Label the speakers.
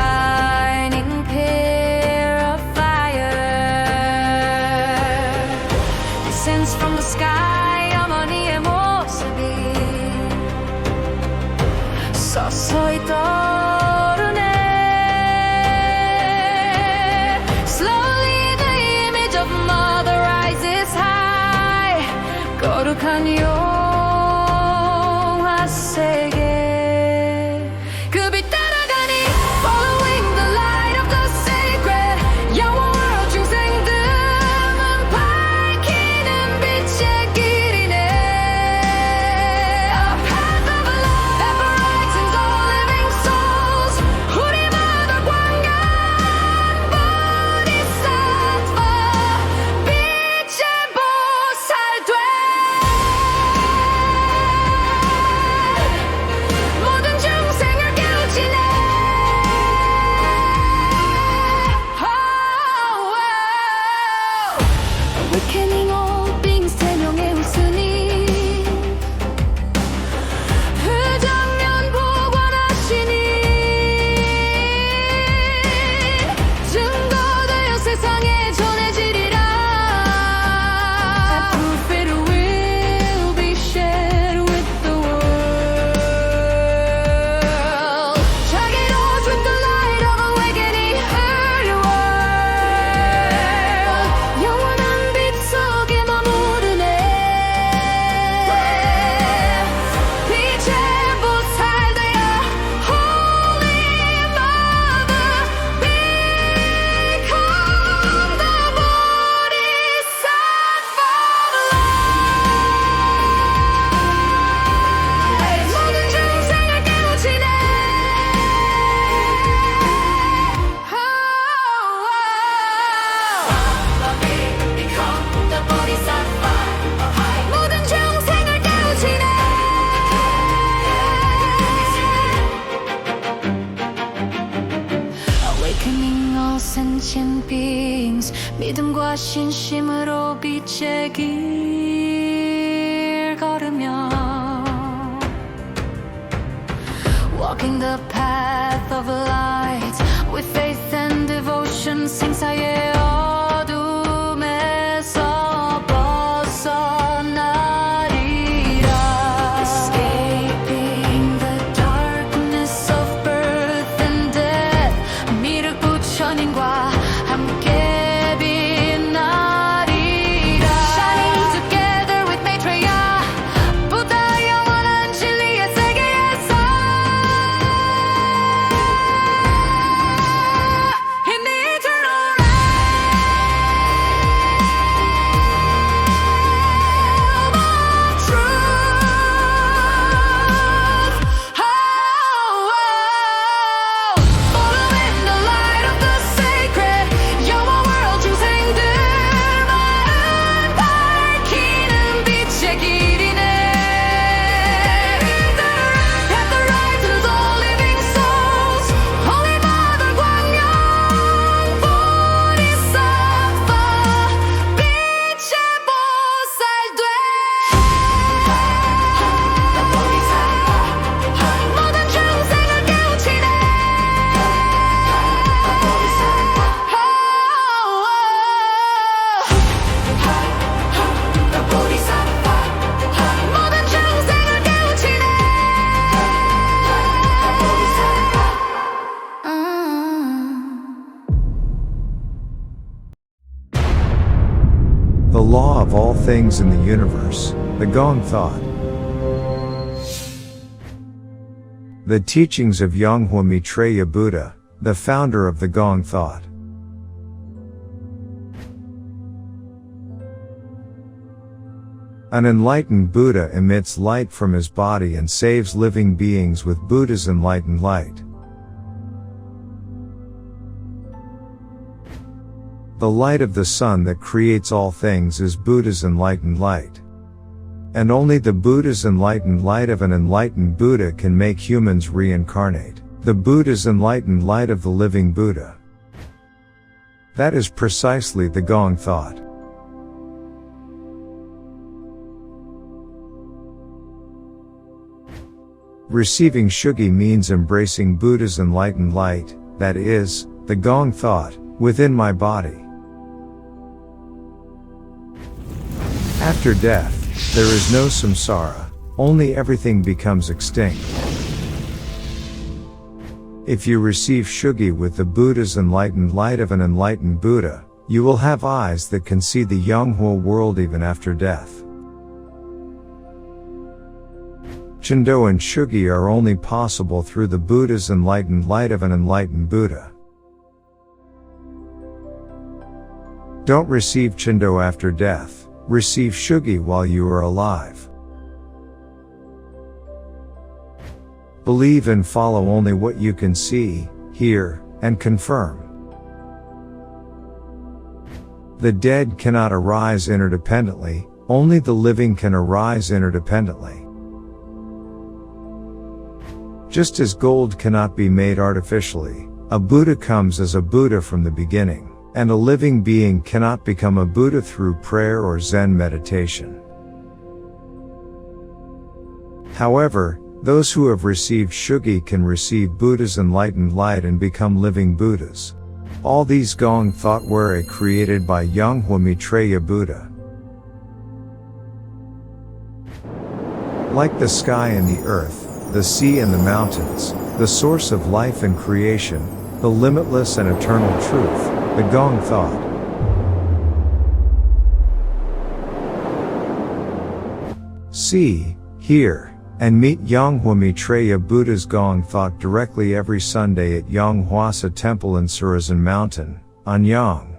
Speaker 1: saat sentient beings 믿음과 신심으로 빛의 길 걸으며 Walking the path of light with faith and devotion 생사의
Speaker 2: law of all things in the universe, the Gong thought. The teachings of Yanghua Maitreya Buddha, the founder of the Gong thought. An enlightened Buddha emits light from his body and saves living beings with Buddha's enlightened light. The light of the sun that creates all things is Buddha's enlightened light. And only the Buddha's enlightened light of an enlightened Buddha can make humans reincarnate. The Buddha's enlightened light of the living Buddha. That is precisely the Gong thought. Receiving Shugi means embracing Buddha's enlightened light, that is, the Gong thought, within my body. After death, there is no samsara, only everything becomes extinct. If you receive Shugi with the Buddha's enlightened light of an enlightened Buddha, you will have eyes that can see the Yonghua world even after death. Chindo and Shugi are only possible through the Buddha's enlightened light of an enlightened Buddha. Don't receive Chindo after death, receive Shugi while you are alive. Believe and follow only what you can see, hear, and confirm. The dead cannot arise interdependently, only the living can arise interdependently. Just as gold cannot be made artificially, a Buddha comes as a Buddha from the beginning, and a living being cannot become a Buddha through prayer or Zen meditation. However, those who have received Shugi can receive Buddha's enlightened light and become living Buddhas. All these Gong thought were created by Yonghua Maitreya Buddha. Like the sky and the earth, the sea and the mountains, the source of life and creation, the limitless and eternal truth, the Gong thought. See, hear, and meet Yonghua Maitreya Buddha's Gong thought directly every Sunday at Yonghwasa Temple in Surazin Mountain, Anyang.